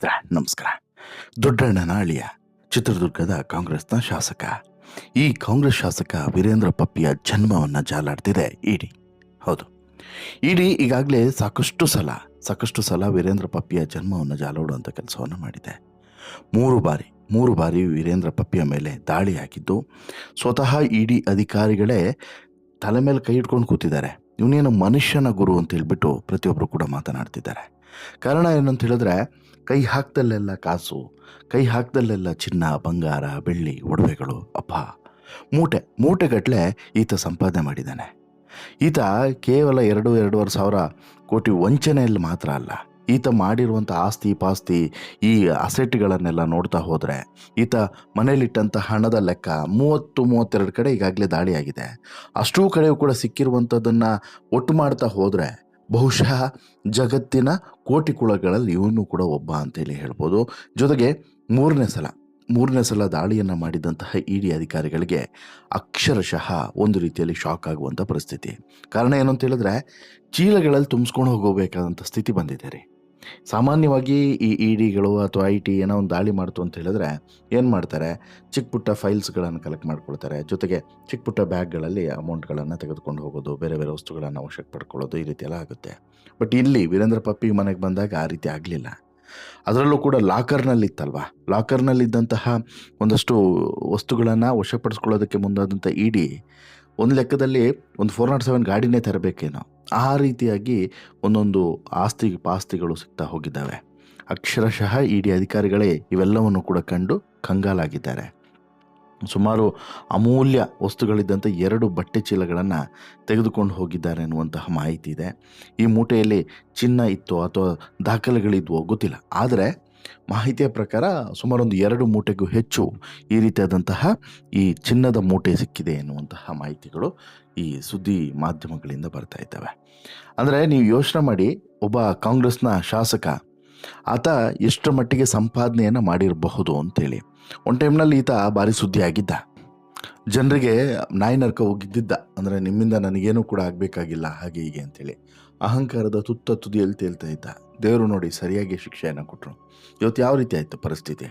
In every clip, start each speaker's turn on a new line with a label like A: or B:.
A: ಸ್ನೇಹಿತರೆ, ನಮಸ್ಕಾರ. ದೊಡ್ಡಣ್ಣನ ಅಳಿಯ, ಚಿತ್ರದುರ್ಗದ ಕಾಂಗ್ರೆಸ್ನ ಶಾಸಕ. ಈ ಕಾಂಗ್ರೆಸ್ ಶಾಸಕ ವೀರೇಂದ್ರ ಪಪ್ಪಿಯ ಜನ್ಮವನ್ನು ಜಾಲಾಡ್ತಿದೆ ಇಡಿ. ಹೌದು. ಇಡಿ ಈಗಾಗಲೇ ಸಾಕಷ್ಟು ಸಲ ಸಾಕಷ್ಟು ಸಲ ವೀರೇಂದ್ರ ಪಪ್ಪಿಯ ಜನ್ಮವನ್ನು ಜಾಲಾಡುವಂಥ ಕೆಲಸವನ್ನು ಮಾಡಿದೆ. ಮೂರು ಬಾರಿ ಮೂರು ಬಾರಿ ವೀರೇಂದ್ರ ಪಪ್ಪಿಯ ಮೇಲೆ ದಾಳಿ ಹಾಕಿದ್ದು. ಸ್ವತಃ ಇಡಿ ಅಧಿಕಾರಿಗಳೇ ತಲೆ ಮೇಲೆ ಕೈ ಇಟ್ಕೊಂಡು ಕೂತಿದ್ದಾರೆ. ಇವನೇನು ಮನುಷ್ಯನ ಗುರು ಅಂತ ಹೇಳ್ಬಿಟ್ಟು ಪ್ರತಿಯೊಬ್ಬರು ಕೂಡ ಮಾತನಾಡ್ತಿದ್ದಾರೆ. ಕಾರಣ ಏನಂತ ಹೇಳಿದ್ರೆ, ಕೈ ಹಾಕ್ದಲ್ಲೆಲ್ಲ ಕಾಸು, ಕೈ ಹಾಕ್ದಲ್ಲೆಲ್ಲ ಚಿನ್ನ, ಬಂಗಾರ, ಬೆಳ್ಳಿ, ಒಡವೆಗಳು, ಅಪ್ಪ. ಮೂಟೆ ಮೂಟೆಗಟ್ಟಲೆ ಈತ ಸಂಪಾದನೆ ಮಾಡಿದ್ದಾನೆ. ಈತ ಕೇವಲ ಎರಡು, ಎರಡೂವರೆ ಸಾವಿರ ಕೋಟಿ ವಂಚನೆಯಲ್ಲಿ ಮಾತ್ರ ಅಲ್ಲ, ಈತ ಮಾಡಿರುವಂಥ ಆಸ್ತಿ ಪಾಸ್ತಿ, ಈ ಅಸೆಟ್ಗಳನ್ನೆಲ್ಲ ನೋಡ್ತಾ ಹೋದರೆ, ಈತ ಮನೇಲಿಟ್ಟಂಥ ಹಣದ ಲೆಕ್ಕ ಮೂವತ್ತು, ಮೂವತ್ತೆರಡು ಕಡೆ ಈಗಾಗಲೇ ದಾಳಿಯಾಗಿದೆ. ಅಷ್ಟೂ ಕಡೆಯೂ ಕೂಡ ಸಿಕ್ಕಿರುವಂಥದ್ದನ್ನು ಒಟ್ಟು ಮಾಡ್ತಾ ಹೋದರೆ ಬಹುಶಃ ಜಗತ್ತಿನ ಕೋಟಿ ಕುಳಗಳಲ್ಲಿ ಇವನು ಕೂಡ ಒಬ್ಬ ಅಂತೇಳಿ ಹೇಳ್ಬೋದು. ಜೊತೆಗೆ ಮೂರನೇ ಸಲ ಮೂರನೇ ಸಲ ದಾಳಿಯನ್ನು ಮಾಡಿದಂತಹ ಇಡಿ ಅಧಿಕಾರಿಗಳಿಗೆ ಅಕ್ಷರಶಃ ಒಂದು ರೀತಿಯಲ್ಲಿ ಶಾಕ್ ಆಗುವಂಥ ಪರಿಸ್ಥಿತಿ. ಕಾರಣ ಏನು ಅಂತ ಹೇಳಿದ್ರೆ, ಚೀಲಗಳಲ್ಲಿ ತುಂಬಿಸ್ಕೊಂಡು ಹೋಗಬೇಕಾದಂಥ ಸ್ಥಿತಿ ಬಂದಿದೆ ರೀ. ಸಾಮಾನ್ಯವಾಗಿ ಈ ಇ ಡಿಗಳು ಅಥವಾ ಐ ಟಿ ಏನೋ ಒಂದು ದಾಳಿ ಮಾಡ್ತು ಅಂತ ಹೇಳಿದ್ರೆ ಏನು ಮಾಡ್ತಾರೆ? ಚಿಕ್ಕ ಪುಟ್ಟ ಫೈಲ್ಸ್ಗಳನ್ನು ಕಲೆಕ್ಟ್ ಮಾಡ್ಕೊಳ್ತಾರೆ. ಜೊತೆಗೆ ಚಿಕ್ಕ ಪುಟ್ಟ ಬ್ಯಾಗ್ಗಳಲ್ಲಿ ಅಮೌಂಟ್ಗಳನ್ನು ತೆಗೆದುಕೊಂಡು ಹೋಗೋದು, ಬೇರೆ ಬೇರೆ ವಸ್ತುಗಳನ್ನು ಅವಶ್ಯಕ ಪಡ್ಕೊಳ್ಳೋದು ಈ ರೀತಿ ಎಲ್ಲ ಆಗುತ್ತೆ. ಬಟ್ ಇಲ್ಲಿ ವೀರೇಂದ್ರ ಪಪ್ಪಿ ಮನೆಗೆ ಬಂದಾಗ ಆ ರೀತಿ ಆಗಲಿಲ್ಲ. ಅದರಲ್ಲೂ ಕೂಡ ಲಾಕರ್ನಲ್ಲಿ ಇತ್ತಲ್ವಾ? ಲಾಕರ್ನಲ್ಲಿದ್ದಂತಹ ಒಂದಷ್ಟು ವಸ್ತುಗಳನ್ನು ವಶಪಡಿಸ್ಕೊಳ್ಳೋದಕ್ಕೆ ಮುಂದಾದಂಥ ಇಡಿ ಒಂದು ಲೆಕ್ಕದಲ್ಲಿ ಒಂದು ಫೋರ್ ನಾಟ್ ಸೆವೆನ್ ಗಾಡಿನೇ ತರಬೇಕೇನೋ? ಆ ರೀತಿಯಾಗಿ ಒಂದೊಂದು ಆಸ್ತಿ, ಪಾಸ್ತಿಗಳು ಸಿಗ್ತಾ ಹೋಗಿದ್ದಾವೆ. ಅಕ್ಷರಶಃ ಇಡಿ ಅಧಿಕಾರಿಗಳೇ ಇವೆಲ್ಲವನ್ನು ಕೂಡ ಕಂಡು ಕಂಗಾಲಾಗಿದ್ದಾರೆ. ಸುಮಾರು ಅಮೂಲ್ಯ ವಸ್ತುಗಳಿದ್ದಂಥ ಎರಡು ಬಟ್ಟೆ ಚೀಲಗಳನ್ನು ತೆಗೆದುಕೊಂಡು ಹೋಗಿದ್ದಾರೆ ಅನ್ನುವಂತಹ ಮಾಹಿತಿ ಇದೆ. ಈ ಮೂಟೆಯಲ್ಲಿ ಚಿನ್ನ ಇತ್ತು ಅಥವಾ ದಾಖಲೆಗಳಿದ್ವೋ ಗೊತ್ತಿಲ್ಲ. ಆದರೆ ಮಾಹಿತಿಯ ಪ್ರಕಾರ ಸುಮಾರೊಂದು ಎರಡು ಮೂಟೆಗೂ ಹೆಚ್ಚು ಈ ರೀತಿಯಾದಂತಹ ಈ ಚಿನ್ನದ ಮೂಟೆ ಸಿಕ್ಕಿದೆ ಎನ್ನುವಂತಹ ಮಾಹಿತಿಗಳು ಈ ಸುದ್ದಿ ಮಾಧ್ಯಮಗಳಿಂದ ಬರ್ತಾ ಇದ್ದಾವೆ. ಅಂದರೆ ನೀವು ಯೋಚನೆ ಮಾಡಿ, ಒಬ್ಬ ಕಾಂಗ್ರೆಸ್ನ ಶಾಸಕ, ಆತ ಎಷ್ಟರ ಮಟ್ಟಿಗೆ ಸಂಪಾದನೆಯನ್ನು ಮಾಡಿರಬಹುದು ಅಂತೇಳಿ. ಒನ್ ಟೈಮ್ನಲ್ಲಿ ಈತ ಭಾರಿ ಸುದ್ದಿ ಆಗಿದ್ದ. ಜನರಿಗೆ ನಾಯಿ ನರ್ಕ ಹೋಗಿದ್ದಿದ್ದ. ಅಂದರೆ ನಿಮ್ಮಿಂದ ನನಗೇನು ಕೂಡ ಆಗಬೇಕಾಗಿಲ್ಲ, ಹಾಗೆ ಹೀಗೆ ಅಂತೇಳಿ. ಅಹಂಕಾರದ ತುತ್ತ ತುದಿಯಲ್ಲಿ ತೇಲ್ತಾ ಇದ್ದ. ದೇವರು ನೋಡಿ ಸರಿಯಾಗಿ ಶಿಕ್ಷೆಯನ್ನು ಕೊಟ್ಟರು ಇವತ್ತು ಯಾವ ರೀತಿ ಆಯಿತು ಪರಿಸ್ಥಿತಿ?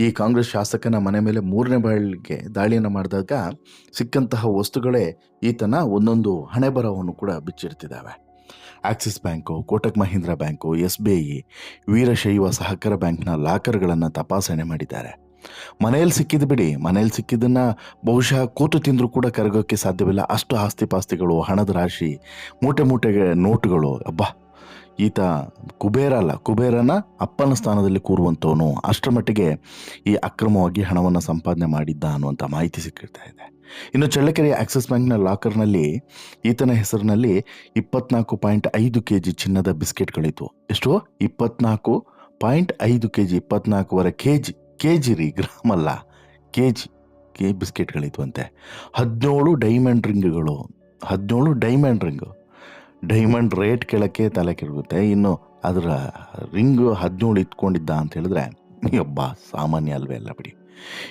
A: ಈ ಕಾಂಗ್ರೆಸ್ ಶಾಸಕನ ಮನೆ ಮೇಲೆ ಮೂರನೇ ಬಾಳಿಗೆ ದಾಳಿಯನ್ನು ಮಾಡಿದಾಗ ಸಿಕ್ಕಂತಹ ವಸ್ತುಗಳೇ ಈತನ ಒಂದೊಂದು ಹಣೆ ಬರಹವನ್ನು ಕೂಡ ಬಿಚ್ಚಿಡ್ತಿದ್ದಾವೆ. Axis bank, Kotak Mahindra bank, S B I, Veerashaiva Sahakara ಬ್ಯಾಂಕ್ನ ಲಾಕರ್ಗಳನ್ನು ತಪಾಸಣೆ ಮಾಡಿದ್ದಾರೆ. ಮನೆಯಲ್ಲಿ ಸಿಕ್ಕಿದ್ದು ಬಿಡಿ. ಮನೆಯಲ್ಲಿ ಸಿಕ್ಕಿದ್ದನ್ನು ಬಹುಶಃ ಕೂತು ತಿಂದರೂ ಕೂಡ ಕರಗೋಕ್ಕೆ ಸಾಧ್ಯವಿಲ್ಲ. ಅಷ್ಟು ಆಸ್ತಿ ಪಾಸ್ತಿಗಳು ಹಣದ ರಾಶಿ, ಮೂಟೆ ಮೂಟೆಗೆ ನೋಟುಗಳು. ಅಬ್ಬಾ! ಈತ ಕುಬೇರ ಅಲ್ಲ. ಕುಬೇರನ ಅಪ್ಪನ ಸ್ಥಾನದಲ್ಲಿ ಕೂರುವಂಥವನು. ಅಷ್ಟರ ಮಟ್ಟಿಗೆ ಈ ಅಕ್ರಮವಾಗಿ ಹಣವನ್ನು ಸಂಪಾದನೆ ಮಾಡಿದ್ದ ಅನ್ನುವಂಥ ಮಾಹಿತಿ ಸಿಕ್ಕಿರ್ತಾ ಇದೆ. ಇನ್ನು ಚಳ್ಳಕೆರೆ ಆಕ್ಸಿಸ್ ಬ್ಯಾಂಕ್ನ ಲಾಕರ್ನಲ್ಲಿ ಈತನ ಹೆಸರಿನಲ್ಲಿ ಇಪ್ಪತ್ನಾಲ್ಕು ಪಾಯಿಂಟ್ ಐದು ಕೆ ಜಿ ಚಿನ್ನದ ಬಿಸ್ಕೆಟ್ಗಳಿತ್ತು ಎಷ್ಟು? ಇಪ್ಪತ್ನಾಲ್ಕು ಪಾಯಿಂಟ್ ಐದು ಕೆ ಜಿ ಇಪ್ಪತ್ನಾಲ್ಕೂವರೆ ಕೆ ಜಿ ಕೆ ಜಿ ರೀ, ಗ್ರಾಮ್ ಅಲ್ಲ ಕೆ ಜಿ ಕೆ ಬಿಸ್ಕೆಟ್ಗಳಿದ್ವಂತೆ. ಹದಿನೇಳು ಡೈಮಂಡ್ ರಿಂಗ್ಗಳು ಹದಿನೇಳು ಡೈಮಂಡ್ ರಿಂಗು ಡೈಮಂಡ್ ರೇಟ್ ಕೇಳೋಕ್ಕೆ ತಲೆ ಕೆಡುತ್ತೆ ಇನ್ನು ಅದರ ರಿಂಗು ಹದಿನೇಳು ಇಟ್ಕೊಂಡಿದ್ದ ಅಂತ ಹೇಳಿದ್ರೆ ಒಬ್ಬ ಸಾಮಾನ್ಯ ಅಲ್ವೇ ಅಲ್ಲ ಬಿಡಿ.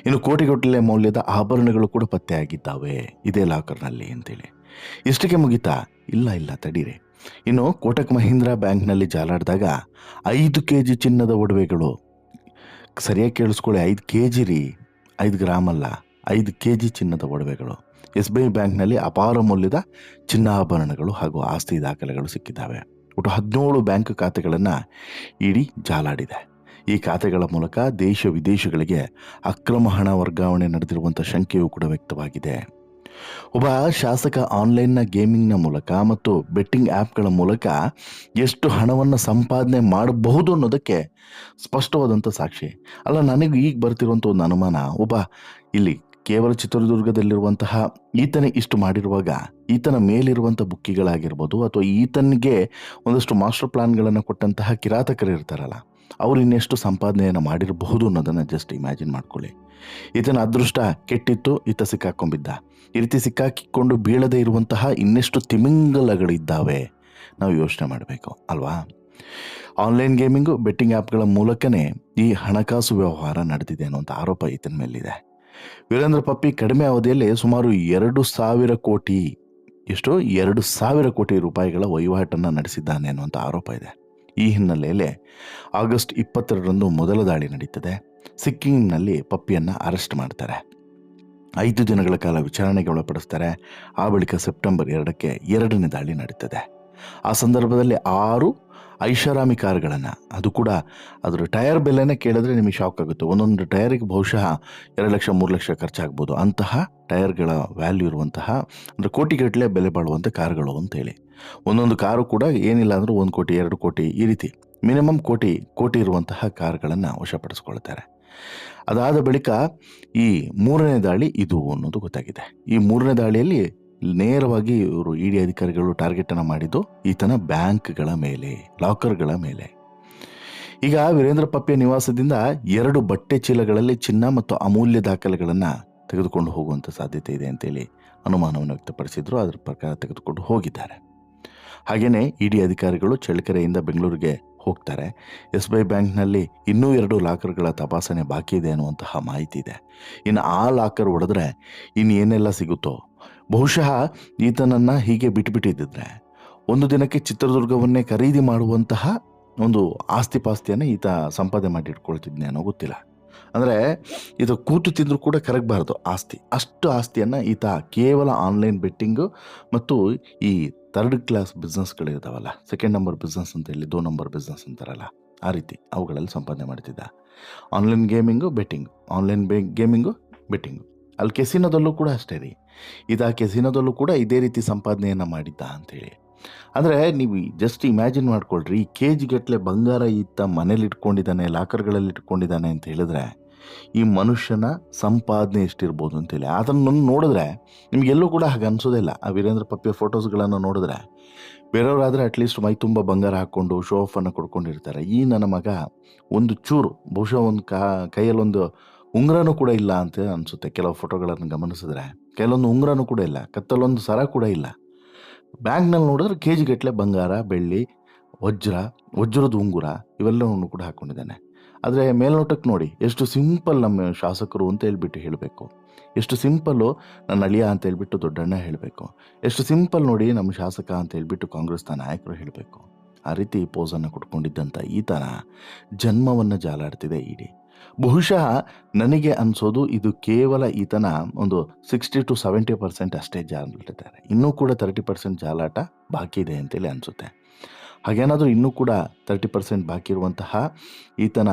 A: ಇನ್ನು ಕೋಟಿಗಟ್ಟಲೆ ಮೌಲ್ಯದ ಆಭರಣಗಳು ಕೂಡ ಪತ್ತೆ ಆಗಿದ್ದಾವೆ ಇದೇ ಲಾಕರ್ನಲ್ಲಿ ಅಂತೇಳಿ. ಇಷ್ಟಕ್ಕೆ ಮುಗಿತಾ? ಇಲ್ಲ ಇಲ್ಲ, ತಡೀರಿ. ಇನ್ನು ಕೋಟಕ್ ಮಹೀಂದ್ರ ಬ್ಯಾಂಕ್ನಲ್ಲಿ ಜಾಲಾಡಿದಾಗ ಐದು ಕೆ ಜಿ ಚಿನ್ನದ ಒಡವೆಗಳು ಸರಿಯಾಗಿ ಕೇಳಿಸ್ಕೊಳ್ಳಿ. ಐದು ಕೆ ಜಿ ರೀ. ಐದು ಗ್ರಾಮ್ ಅಲ್ಲ. ಐದು ಕೆ ಜಿ ಚಿನ್ನದ ಒಡವೆಗಳು. ಎಸ್ ಬಿ ಐ ಬ್ಯಾಂಕ್ನಲ್ಲಿ ಅಪಾರ ಮೌಲ್ಯದ ಚಿನ್ನಾಭರಣಗಳು ಹಾಗೂ ಆಸ್ತಿ ದಾಖಲೆಗಳು ಸಿಕ್ಕಿದ್ದಾವೆ. ಒಟ್ಟು ಹದಿನೇಳು ಬ್ಯಾಂಕ್ ಖಾತೆಗಳನ್ನು ಇಡೀ ಜಾಲಾಡಿದೆ. ಈ ಖಾತೆಗಳ ಮೂಲಕ ದೇಶ ವಿದೇಶಗಳಿಗೆ ಅಕ್ರಮ ಹಣ ವರ್ಗಾವಣೆ ನಡೆದಿರುವಂಥ ಶಂಕೆಯೂ ಕೂಡ ವ್ಯಕ್ತವಾಗಿದೆ. ಒಬ್ಬ ಶಾಸಕ ಆನ್ಲೈನ್ನ ಗೇಮಿಂಗ್ನ ಮೂಲಕ ಮತ್ತು ಬೆಟ್ಟಿಂಗ್ ಆ್ಯಪ್ಗಳ ಮೂಲಕ ಎಷ್ಟು ಹಣವನ್ನು ಸಂಪಾದನೆ ಮಾಡಬಹುದು ಅನ್ನೋದಕ್ಕೆ ಸ್ಪಷ್ಟವಾದಂಥ ಸಾಕ್ಷಿ. ಅಲ್ಲ, ನನಗೆ ಈಗ ಬರ್ತಿರುವಂಥ ಒಂದು ಅನುಮಾನ, ಒಬ್ಬ ಇಲ್ಲಿ ಕೇವಲ ಚಿತ್ರದುರ್ಗದಲ್ಲಿರುವಂತಹ ಈತನೇ ಇಷ್ಟು ಮಾಡಿರುವಾಗ ಈತನ ಮೇಲಿರುವಂಥ ಬುಕ್ಕಿಗಳಾಗಿರ್ಬೋದು ಅಥವಾ ಈತನಿಗೆ ಒಂದಷ್ಟು ಮಾಸ್ಟರ್ ಪ್ಲಾನ್ಗಳನ್ನು ಕೊಟ್ಟಂತಹ ಕಿರಾತಕರು ಇರ್ತಾರಲ್ಲ, ಅವ್ರು ಇನ್ನೆಷ್ಟು ಸಂಪಾದನೆಯನ್ನು ಮಾಡಿರಬಹುದು ಅನ್ನೋದನ್ನು ಜಸ್ಟ್ ಇಮ್ಯಾಜಿನ್ ಮಾಡ್ಕೊಳ್ಳಿ. ಈತನ ಅದೃಷ್ಟ ಕೆಟ್ಟಿತ್ತು, ಈತ ಸಿಕ್ಕಾಕೊಂಬಿದ್ದ ಈ ರೀತಿ ಸಿಕ್ಕಾಕಿಕೊಂಡು ಬೀಳದೇ ಇರುವಂತಹ ಇನ್ನೆಷ್ಟು ತಿಮಿಂಗಲಗಳಿದ್ದಾವೆ ನಾವು ಯೋಚನೆ ಮಾಡಬೇಕು, ಅಲ್ವಾ? ಆನ್ಲೈನ್ ಗೇಮಿಂಗು ಬೆಟ್ಟಿಂಗ್ ಆ್ಯಪ್ಗಳ ಮೂಲಕನೇ ಈ ಹಣಕಾಸು ವ್ಯವಹಾರ ನಡೆದಿದೆ ಅನ್ನುವಂಥ ಆರೋಪ ಈತನ ಮೇಲಿದೆ. ವೀರೇಂದ್ರ ಪಪ್ಪಿ ಕಡಿಮೆ ಅವಧಿಯಲ್ಲಿ ಸುಮಾರು ಎರಡು ಸಾವಿರ ಕೋಟಿ, ಎಷ್ಟು ಎರಡು ಸಾವಿರ ಕೋಟಿ ರೂಪಾಯಿಗಳ ವಹಿವಾಟನ್ನು ನಡೆಸಿದ್ದಾನೆ ಅನ್ನುವಂಥ ಆರೋಪ ಇದೆ. ಈ ಹಿನ್ನೆಲೆಯಲ್ಲಿ ಆಗಸ್ಟ್ ಇಪ್ಪತ್ತೆರಡರಂದು ಮೊದಲ ದಾಳಿ ನಡೀತದೆ. ಸಿಕ್ಕಿಂನಲ್ಲಿ ಪಪ್ಪಿಯನ್ನು ಅರೆಸ್ಟ್ ಮಾಡ್ತಾರೆ. ಐದು ದಿನಗಳ ಕಾಲ ವಿಚಾರಣೆಗೆ ಒಳಪಡಿಸ್ತಾರೆ. ಆ ಬಳಿಕ ಸೆಪ್ಟೆಂಬರ್ ಎರಡಕ್ಕೆ ಎರಡನೇ ದಾಳಿ ನಡೀತದೆ. ಆ ಸಂದರ್ಭದಲ್ಲಿ ಆರು ಐಷಾರಾಮಿ ಕಾರ್ಗಳನ್ನು, ಅದು ಕೂಡ ಅದರ ಟೈರ್ ಬೆಲೆನೇ ಕೇಳಿದ್ರೆ ನಿಮಗೆ ಶಾಕ್ ಆಗುತ್ತೆ. ಒಂದೊಂದು ಟೈರಿಗೆ ಬಹುಶಃ ಎರಡು ಲಕ್ಷ, ಮೂರು ಲಕ್ಷ ಖರ್ಚಾಗ್ಬೋದು. ಅಂತಹ ಟೈರ್ಗಳ ವ್ಯಾಲ್ಯೂ ಇರುವಂತಹ, ಅಂದರೆ ಕೋಟಿಗಟ್ಟಲೆ ಬೆಲೆ ಬಾಳುವಂಥ ಕಾರ್ಗಳು ಅಂತೇಳಿ ಒಂದೊಂದು ಕಾರು ಕೂಡ ಏನಿಲ್ಲ ಅಂದರೂ ಒಂದು ಕೋಟಿ, ಎರಡು ಕೋಟಿ ಈ ರೀತಿ, ಮಿನಿಮಮ್ ಕೋಟಿ ಕೋಟಿ ಇರುವಂತಹ ಕಾರ್ಗಳನ್ನು ವಶಪಡಿಸ್ಕೊಳ್ತಾರೆ. ಅದಾದ ಬಳಿಕ ಈ ಮೂರನೇ ದಾಳಿ ಇದು ಅನ್ನೋದು ಗೊತ್ತಾಗಿದೆ. ಈ ಮೂರನೇ ದಾಳಿಯಲ್ಲಿ ನೇರವಾಗಿ ಇವರು ಇಡಿ ಅಧಿಕಾರಿಗಳು ಟಾರ್ಗೆಟ್ ಅನ್ನು ಮಾಡಿದ್ದು ಈತನ ಬ್ಯಾಂಕ್ಗಳ ಮೇಲೆ, ಲಾಕರ್ಗಳ ಮೇಲೆ. ಈಗ ವೀರೇಂದ್ರ ಪಪ್ಪಿಯ ನಿವಾಸದಿಂದ ಎರಡು ಬಟ್ಟೆ ಚೀಲಗಳಲ್ಲಿ ಚಿನ್ನ ಮತ್ತು ಅಮೂಲ್ಯ ದಾಖಲೆಗಳನ್ನು ತೆಗೆದುಕೊಂಡು ಹೋಗುವಂಥ ಸಾಧ್ಯತೆ ಇದೆ ಅಂತೇಳಿ ಅನುಮಾನವನ್ನು ವ್ಯಕ್ತಪಡಿಸಿದ್ರು. ಅದರ ಪ್ರಕಾರ ತೆಗೆದುಕೊಂಡು ಹೋಗಿದ್ದಾರೆ. ಹಾಗೆಯೇ ಇಡಿ ಅಧಿಕಾರಿಗಳು ಚಳ್ಳಕೆರೆಯಿಂದ ಬೆಂಗಳೂರಿಗೆ ಹೋಗ್ತಾರೆ. ಎಸ್ ಬಿ ಐ ಬ್ಯಾಂಕ್ನಲ್ಲಿ ಇನ್ನೂ ಎರಡು ಲಾಕರ್ಗಳ ತಪಾಸಣೆ ಬಾಕಿ ಇದೆ ಅನ್ನುವಂತಹ ಮಾಹಿತಿ ಇದೆ. ಇನ್ನು ಆ ಲಾಕರ್ ಹೊಡೆದ್ರೆ ಇನ್ನು ಏನೆಲ್ಲ ಸಿಗುತ್ತೋ? ಬಹುಶಃ ಈತನನ್ನು ಹೀಗೆ ಬಿಟ್ಬಿಟ್ಟಿದ್ದಿದ್ರೆ ಒಂದು ದಿನಕ್ಕೆ ಚಿತ್ರದುರ್ಗವನ್ನೇ ಖರೀದಿ ಮಾಡುವಂತಹ ಒಂದು ಆಸ್ತಿ ಪಾಸ್ತಿಯನ್ನು ಈತ ಸಂಪಾದನೆ ಮಾಡಿ ಇಟ್ಕೊಳ್ತಿದ್ನೆ ಅನ್ನೋ ಗೊತ್ತಿಲ್ಲ. ಅಂದರೆ ಇದು ಕೂತು ತಿಂದರೂ ಕೂಡ ಕರಗಬಾರ್ದು ಆಸ್ತಿ. ಅಷ್ಟು ಆಸ್ತಿಯನ್ನು ಈತ ಕೇವಲ ಆನ್ಲೈನ್ ಬೆಟ್ಟಿಂಗು ಮತ್ತು ಈ ಥರ್ಡ್ ಕ್ಲಾಸ್ ಬಿಸ್ನೆಸ್ಗಳಿರ್ತಾವಲ್ಲ ಸೆಕೆಂಡ್ ನಂಬರ್ ಬಿಸ್ನೆಸ್ ಅಂತ ಹೇಳಿ ದೋ ನಂಬರ್ ಬಿಸ್ನೆಸ್ ಅಂತಾರಲ್ಲ, ಆ ರೀತಿ ಅವುಗಳಲ್ಲಿ ಸಂಪಾದನೆ ಮಾಡ್ತಿದ್ದ. ಆನ್ಲೈನ್ ಗೇಮಿಂಗು ಬೆಟ್ಟಿಂಗು ಆನ್ಲೈನ್ ಬೇ ಗೇಮಿಂಗು ಬೆಟ್ಟಿಂಗು ಅಲ್ಲಿ ಕೆಸಿನೋದಲ್ಲೂ ಕೂಡ ಅಷ್ಟೇ ರೀ. ಇದು ಆ ಕೆಸಿನೋದಲ್ಲೂ ಕೂಡ ಇದೇ ರೀತಿ ಸಂಪಾದನೆಯನ್ನು ಮಾಡಿದ್ದ ಅಂಥೇಳಿ ಅಂದರೆ ನೀವು ಜಸ್ಟ್ ಇಮ್ಯಾಜಿನ್ ಮಾಡ್ಕೊಳ್ರಿ ಕೆ ಜಿಗಟ್ಟಲೆ ಬಂಗಾರ ಇತ್ತ ಮನೇಲಿ ಇಟ್ಕೊಂಡಿದ್ದಾನೆ ಲಾಕರ್ಗಳಲ್ಲಿ ಇಟ್ಕೊಂಡಿದ್ದಾನೆ ಅಂತ ಹೇಳಿದ್ರೆ ಈ ಮನುಷ್ಯನ ಸಂಪಾದನೆ ಎಷ್ಟಿರ್ಬೋದು ಅಂತೇಳಿ. ಅದನ್ನು ನೋಡಿದ್ರೆ ನಿಮಗೆಲ್ಲೂ ಕೂಡ ಹಾಗೆ ಅನ್ಸೋದಿಲ್ಲ ಆ ವೀರೇಂದ್ರ ಪಪ್ಪಿಯ ಫೋಟೋಸ್ಗಳನ್ನು ನೋಡಿದ್ರೆ ಬೇರೆಯವರಾದರೆ ಅಟ್ಲೀಸ್ಟ್ ಮೈ ತುಂಬ ಬಂಗಾರ ಹಾಕ್ಕೊಂಡು ಶೋ ಆಫನ್ನು ಕೊಡ್ಕೊಂಡಿರ್ತಾರೆ. ಈ ನನ್ನ ಮಗ ಒಂದು ಚೂರು, ಬಹುಶಃ ಒಂದು ಕಾ, ಕೈಯಲ್ಲೊಂದು ಉಂಗುರನೂ ಕೂಡ ಇಲ್ಲ ಅಂತ ಅನಿಸುತ್ತೆ. ಕೆಲವು ಫೋಟೋಗಳನ್ನು ಗಮನಿಸಿದ್ರೆ ಕೆಲವೊಂದು ಉಂಗುರನೂ ಕೂಡ ಇಲ್ಲ, ಕತ್ತಲೊಂದು ಸರ ಕೂಡ ಇಲ್ಲ. ಬ್ಯಾಂಕ್ನಲ್ಲಿ ನೋಡಿದ್ರೆ ಕೆ ಜಿಗಟ್ಟಲೆ ಬಂಗಾರ, ಬೆಳ್ಳಿ, ವಜ್ರ, ವಜ್ರದ ಉಂಗುರ ಇವೆಲ್ಲವನ್ನು ಕೂಡ ಹಾಕ್ಕೊಂಡಿದ್ದಾನೆ ಆದರೆ ಮೇಲ್ನೋಟಕ್ಕೆ ನೋಡಿ, ಎಷ್ಟು ಸಿಂಪಲ್ ನಮ್ಮ ಶಾಸಕರು ಅಂತ ಹೇಳ್ಬಿಟ್ಟು ಹೇಳಬೇಕು. ಎಷ್ಟು ಸಿಂಪಲ್ಲು ನನ್ನ ಅಳಿಯ ಅಂತ ಹೇಳ್ಬಿಟ್ಟು ದೊಡ್ಡಣ್ಣ ಹೇಳಬೇಕು. ಎಷ್ಟು ಸಿಂಪಲ್ ನೋಡಿ ನಮ್ಮ ಶಾಸಕ ಅಂತ ಹೇಳ್ಬಿಟ್ಟು ಕಾಂಗ್ರೆಸ್ನ ನಾಯಕರು ಹೇಳಬೇಕು. ಆ ರೀತಿ ಪೋಸನ್ನು ಕೊಟ್ಕೊಂಡಿದ್ದಂಥ ಈತನ ಜನ್ಮವನ್ನು ಜಾಲಾಡ್ತಿದೆ ಇಡೀ. ಬಹುಶಃ ನನಗೆ ಅನಿಸೋದು ಇದು ಕೇವಲ ಈತನ ಒಂದು ಸಿಕ್ಸ್ಟಿ ಟು ಸೆವೆಂಟಿ ಪರ್ಸೆಂಟ್ ಅಷ್ಟೇ ಜಾಲಾಡಿದ್ದಾರೆ ಇನ್ನೂ ಕೂಡ ತರ್ಟಿ ಪರ್ಸೆಂಟ್ ಜಾಲಾಟ ಬಾಕಿ ಇದೆ ಅಂತೇಳಿ ಅನಿಸುತ್ತೆ. ಹಾಗೇನಾದರೂ ಇನ್ನೂ ಕೂಡ ತರ್ಟಿ ಪರ್ಸೆಂಟ್ ಬಾಕಿ ಇರುವಂತಹ ಈತನ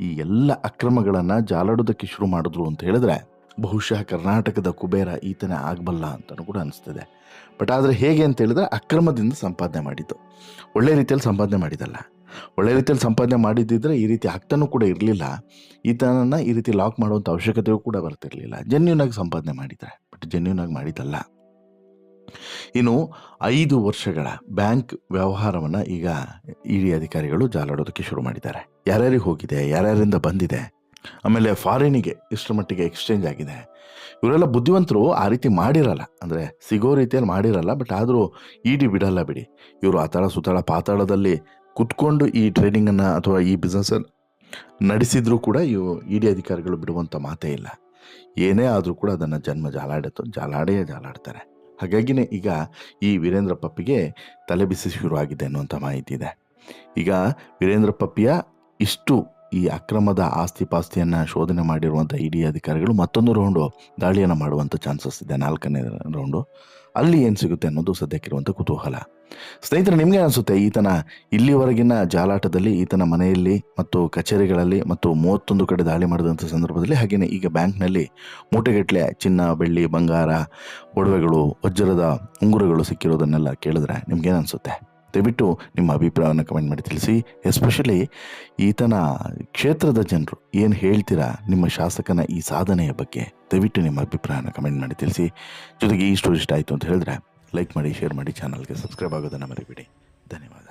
A: ಈ ಎಲ್ಲ ಅಕ್ರಮಗಳನ್ನು ಜಾಲಾಡೋದಕ್ಕೆ ಶುರು ಮಾಡಿದ್ರು ಅಂತ ಹೇಳಿದ್ರೆ ಬಹುಶಃ ಕರ್ನಾಟಕದ ಕುಬೇರ ಈತನೇ ಆಗಬಲ್ಲ ಅಂತಲೂ ಕೂಡ ಅನಿಸ್ತದೆ. ಬಟ್ ಆದರೆ ಹೇಗೆ ಅಂತ ಹೇಳಿದ್ರೆ ಅಕ್ರಮದಿಂದ ಸಂಪಾದನೆ ಮಾಡಿದ್ದು. ಒಳ್ಳೆ ರೀತಿಯಲ್ಲಿ ಸಂಪಾದನೆ ಮಾಡಿದ್ದಲ್ಲ. ಒಳ್ಳೆ ರೀತಿಯಲ್ಲಿ ಸಂಪಾದನೆ ಮಾಡಿದ್ದಿದ್ರೆ ಈ ರೀತಿ ಆಗ್ತಾನೂ ಕೂಡ ಇರಲಿಲ್ಲ. ಈತನನ್ನು ಈ ರೀತಿ ಲಾಕ್ ಮಾಡುವಂಥ ಅವಶ್ಯಕತೆಯೂ ಕೂಡ ಬರ್ತಿರಲಿಲ್ಲ. ಜೆನ್ಯೂನಾಗಿ ಸಂಪಾದನೆ ಮಾಡಿದ್ದಾರೆ ಬಟ್ ಜೆನ್ಯೂನಾಗಿ ಮಾಡಿದ್ದಲ್ಲ. ಇನ್ನು ಐದು ವರ್ಷಗಳ ಬ್ಯಾಂಕ್ ವ್ಯವಹಾರವನ್ನು ಈಗ ಇಡಿ ಅಧಿಕಾರಿಗಳು ಜಾಲಾಡೋದಕ್ಕೆ ಶುರು ಮಾಡಿದ್ದಾರೆ. ಯಾರ್ಯಾರಿಗೆ ಹೋಗಿದೆ, ಯಾರ್ಯಾರಿಂದ ಬಂದಿದೆ, ಆಮೇಲೆ ಫಾರಿನಿಗೆ ಇಷ್ಟರ ಮಟ್ಟಿಗೆ ಎಕ್ಸ್ಚೇಂಜ್ ಆಗಿದೆ, ಇವರೆಲ್ಲ ಬುದ್ಧಿವಂತರು ಆ ರೀತಿ ಮಾಡಿರಲ್ಲ. ಅಂದರೆ ಸಿಗೋ ರೀತಿಯಲ್ಲಿ ಮಾಡಿರಲ್ಲ, ಬಟ್ ಆದರೂ ಇಡಿ ಬಿಡಲ್ಲ ಬಿಡಿ. ಇವರು ಆ ಥರ ಸುತ್ತಳ ಪಾತಾಳದಲ್ಲಿ ಕುತ್ಕೊಂಡು ಈ ಟ್ರೇಡಿಂಗನ್ನು ಅಥವಾ ಈ ಬಿಸ್ನೆಸ್ಸನ್ನು ನಡೆಸಿದ್ರೂ ಕೂಡ ಇವು ಇಡಿ ಅಧಿಕಾರಿಗಳು ಬಿಡುವಂಥ ಮಾತೇ ಇಲ್ಲ. ಏನೇ ಆದರೂ ಕೂಡ ಅದನ್ನು ಜನ್ಮ ಜಾಲಾಡಿತು ಜಾಲಾಡೇ ಜಾಲಾಡ್ತಾರೆ. ಹಾಗಾಗಿನೇ ಈಗ ಈ ವೀರೇಂದ್ರ ಪಪ್ಪಿಗೆ ತಲೆಬಿಸಿ ಶುರುವಾಗಿದೆ ಅನ್ನುವಂಥ ಮಾಹಿತಿ ಇದೆ. ಈಗ ವೀರೇಂದ್ರ ಪಪ್ಪಿಯ ಇಷ್ಟು ಈ ಅಕ್ರಮದ ಆಸ್ತಿ ಪಾಸ್ತಿಯನ್ನು ಶೋಧನೆ ಮಾಡಿರುವಂಥ ಇಡಿ ಅಧಿಕಾರಿಗಳು ಮತ್ತೊಂದು ರೌಂಡು ದಾಳಿಯನ್ನು ಮಾಡುವಂಥ ಚಾನ್ಸಸ್ ಇದೆ. ನಾಲ್ಕನೇ ರೌಂಡು ಅಲ್ಲಿ ಏನು ಸಿಗುತ್ತೆ ಅನ್ನೋದು ಸದ್ಯಕ್ಕಿರುವಂಥ ಕುತೂಹಲ. ಸ್ನೇಹಿತರೆ, ನಿಮಗೆ ಅನಿಸುತ್ತೆ ಈತನ ಇಲ್ಲಿವರೆಗಿನ ಜಾಲಾಟದಲ್ಲಿ, ಈತನ ಮನೆಯಲ್ಲಿ ಮತ್ತು ಕಚೇರಿಗಳಲ್ಲಿ ಮತ್ತು ಮೂವತ್ತೊಂದು ಕಡೆ ದಾಳಿ ಮಾಡಿದಂಥ ಸಂದರ್ಭದಲ್ಲಿ ಹಾಗೆಯೇ ಈಗ ಬ್ಯಾಂಕ್ನಲ್ಲಿ ಮೂಟೆಗಟ್ಟಲೆ ಚಿನ್ನ, ಬೆಳ್ಳಿ, ಬಂಗಾರ, ಒಡವೆಗಳು, ವಜ್ರದ ಉಂಗುರಗಳು ಸಿಕ್ಕಿರೋದನ್ನೆಲ್ಲ ಕೇಳಿದ್ರೆ ನಿಮಗೇನು ಅನಿಸುತ್ತೆ? ದಯವಿಟ್ಟು ನಿಮ್ಮ ಅಭಿಪ್ರಾಯವನ್ನು ಕಮೆಂಟ್ ಮಾಡಿ ತಿಳಿಸಿ. ಎಸ್ಪೆಷಲಿ ಈತನ ಕ್ಷೇತ್ರದ ಜನರು ಏನು ಹೇಳ್ತೀರಾ ನಿಮ್ಮ ಶಾಸಕನ ಈ ಸಾಧನೆಯ ಬಗ್ಗೆ. ದಯವಿಟ್ಟು ನಿಮ್ಮ ಅಭಿಪ್ರಾಯವನ್ನು ಕಮೆಂಟ್ ಮಾಡಿ ತಿಳಿಸಿ. ಜೊತೆಗೆ ಈ ಸ್ಟೋರಿ ಇಷ್ಟ ಆಯಿತು ಅಂತ ಹೇಳಿದ್ರೆ ಲೈಕ್ ಮಾಡಿ ಶೇರ್ ಮಾಡಿ ಚಾನಲ್ಗೆ ಸಬ್ಸ್ಕ್ರೈಬ್ ಆಗೋದನ್ನು ಮರಿಬಿಡಿ. ಧನ್ಯವಾದ.